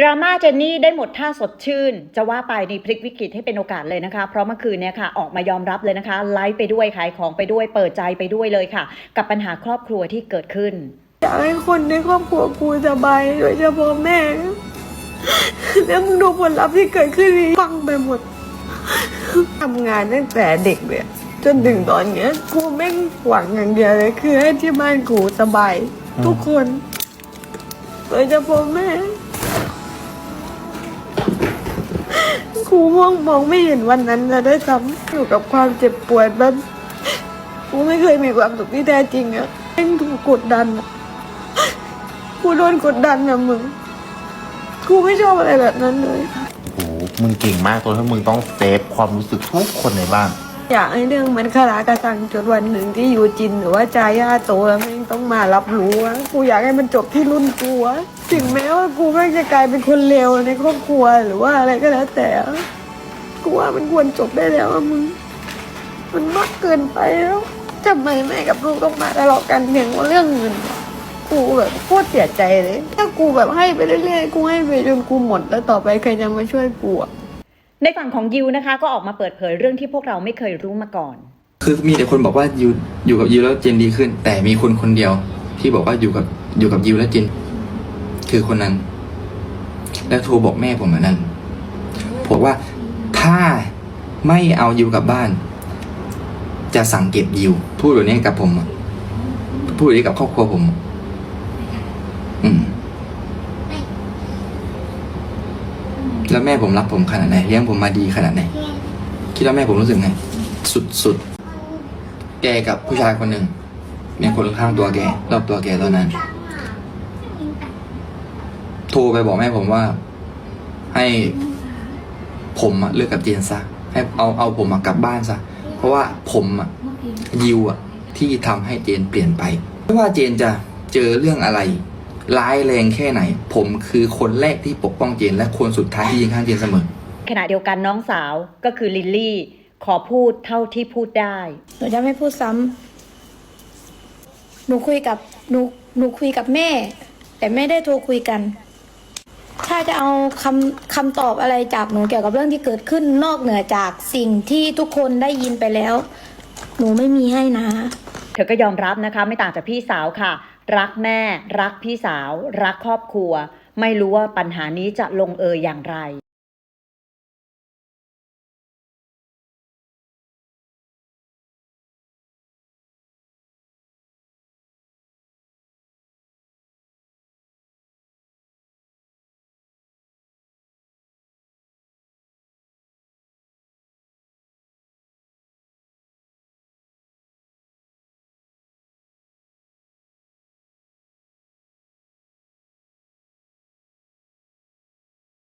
ดราม่าเจนนี่ได้หมดท่าสดชื่น จะว่าไปนี่พลิกวิกฤตให้เป็นโอกาสเลยนะคะ เพราะเมื่อคืนเนี่ยค่ะออกมายอมรับเลยนะคะ ไลฟ์ไปด้วยขายของไปด้วยเปิดใจไปด้วยเลยค่ะ กับปัญหาครอบครัวที่เกิดขึ้น อยากให้คนในครอบครัวกูสบายโดยเฉพาะแม่ แล้วมึงดูผลลัพธ์ที่เกิดขึ้นนี่ฟังไปหมดทำงานตั้งแต่เด็กเลยจนถึงตอนเนี้ยกูแม่งหวังอย่างเดียวเลย คือให้ที่บ้านกูสบาย ทุกคนโดยเฉพาะแม่ ครูมองมองไม่เห็นวันนั้นจะได้ซ้ำอยู่กับความเจ็บปวดแบบกูไม่เคยมีความสุขที่แท้จริงอะเองถูกกดดันอะกูโดนกดดันนะมึงครูไม่ชอบอะไรแบบนั้นเลยโอ้มึงเก่งมากตัวที่มึงต้องเซฟความรู้สึกทุกคนในบ้าน อยากให้เรื่องมันคาราคาซังจนวันหนึ่งที่อยู่จินหรือว่าจาย่าโตแล้วแม่งต้องมารับรู้ว่ากูอยากให้มันจบที่รุ่นกูอะถึงแม้ว่ากูแม่งจะกลายเป็นคนเลวในครอบครัวหรือว่าอะไรก็แล้วแต่กูว่ามันควรจบได้แล้วมึงมันมากเกินไปแล้วทำไมแม่กับลูกต้องมาทะเลาะกันเพียงว่าเรื่องเงินกูแบบโคตรเสียใจเลย ถ้ากูแบบให้ไปเรื่อยๆกูให้ไปจนกูหมดแล้วต่อไปใครจะมาช่วยกูอะ ในฝั่งของยิวนะคะก็ออกมาเปิดเผยเรื่องที่พวกเราไม่เคยรู้มาก่อน คือมีแต่คนบอกว่าอยู่อยู่กับยิวแล้วเจนดีขึ้น แต่มีคนคนเดียว ที่บอกว่าอยู่กับอยู่กับยิวแล้วเจน คือคนนั้น แล้วโทรบอกแม่ผมเหมือนนั้นบอกว่าถ้าไม่เอายิวกลับบ้าน จะสั่งเก็บยิวพูดแบบนี้กับผมพูดแบบนี้กับครอบครัวผม อืม แล้วแม่ผมรักผมขนาดไหนเลี้ยงผมมาดีขนาดไหนคิดว่าแม่ผมรู้สึกไง สุดสุดแกกับผู้ชายคนหนึ่งมีคนข้างตัวแกรอบตัวแกตอนนั้น โทรไปบอกแม่ผมว่า ให้ผมอะเลิกกับเจนซะให้เอาเอาผมอะกลับบ้านซะเพราะว่าผมอะยิวอะที่ทำให้เจนเปลี่ยนไป ไม่ว่าเจนจะเจอเรื่องอะไร ร้ายแรงแค่ไหน ผมคือคนแรกที่ปกป้องเจน และคนสุดท้ายที่ยืนข้างเจนเสมอ ขณะเดียวกันน้องสาวก็คือลิลลี่ ขอพูดเท่าที่พูดได้ หนูจะไม่พูดซ้ำหนูคุยกับหนูหนูคุยกับแม่ แต่ไม่ได้โทรคุยกัน ถ้าจะเอาคำคำตอบอะไรจากหนูเกี่ยวกับเรื่องที่เกิดขึ้นนอกเหนือจากสิ่งที่ทุกคนได้ยินไปแล้ว หนูไม่มีให้นะ เธอก็ยอมรับนะคะ ไม่ต่างจากพี่สาวค่ะ รักแม่ รักพี่สาว รักครอบครัว ไม่รู้ว่าปัญหานี้จะลงเอยอย่างไร